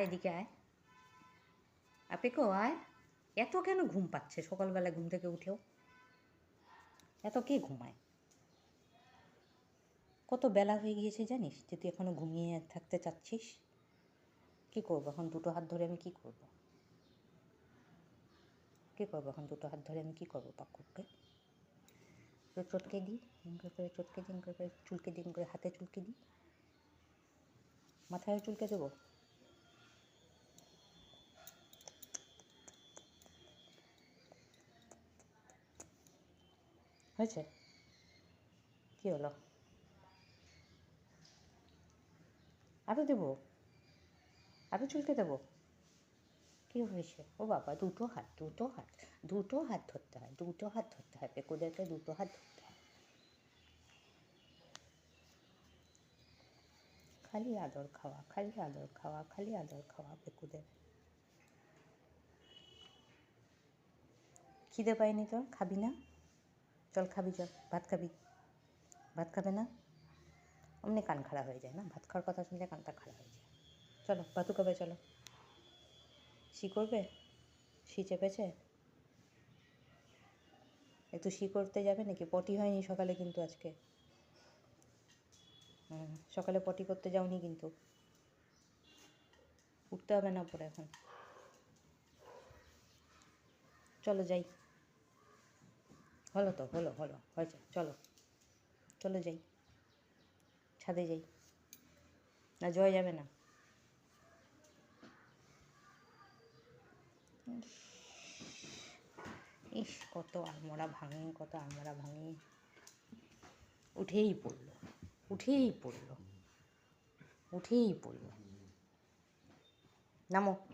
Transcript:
আয় এদিকে আয়। আপেকেও আয়। এত কেন ঘুম পাচ্ছে? সকালবেলা ঘুম থেকে উঠেও। এত কে ঘুমায়? কত বেলা হয়ে গিয়েছে জানিস যে তুই এখনও ঘুমিয়ে থাকতে চাচ্ছিস? কী করব? এখন দুটো হাত ধরে আমি কী করব? কী করব? এখন দুটো হাত ধরে আমি কী করব? পাকুরকে চটকে দিই করে করে চটকে দিন করে চুলকে দিন করে হাতে চুলকে দিই। মাথায় চুলকে দেবো? হয়েছে? কি হলো? আরও দেবো। আরও চুলকে দেবো। কী হয়েছে? ও বাবা, দুটো হাত দুটো হাত দুটো হাত ধরতে হয়, দুটো হাত ধরতে হয় পেকুদেরকে দুটো হাত ধরতে হয়। খালি আদর খাওয়া, খালি আদর খাওয়া, খালি আদর খাওয়া পেকুদের। খিদে পাইনি তোর? খাবি না? চল খাবি, চল। ভাত খাবি। ভাত খাবে না? অমনি কান খাড়া হয়ে যায় না? ভাত খাওয়ার কথা শুনলে কানটা খাড়া হয়ে যায়। চলো, ভাতু খাবে, চলো। শি করবে? শি চেপেছে? একটু শি করতে যাবে নাকি? পটি হয়নি সকালে কিন্তু আজকে। সকালে পটি করতে যাওনি কিন্তু। উঠতে হবে না পরে এখন। চলো যাই। হলো তো, হলো হলো, হয়েছে, চলো। চলো যাই, ছাদে যাই। না, জয় যাবে না। ইস, কত আলমোড়া ভাঙি, কত আলমোড়া ভাঙি। উঠেই পড়ল উঠেই পড়ল উঠেই পড়ল। নামো।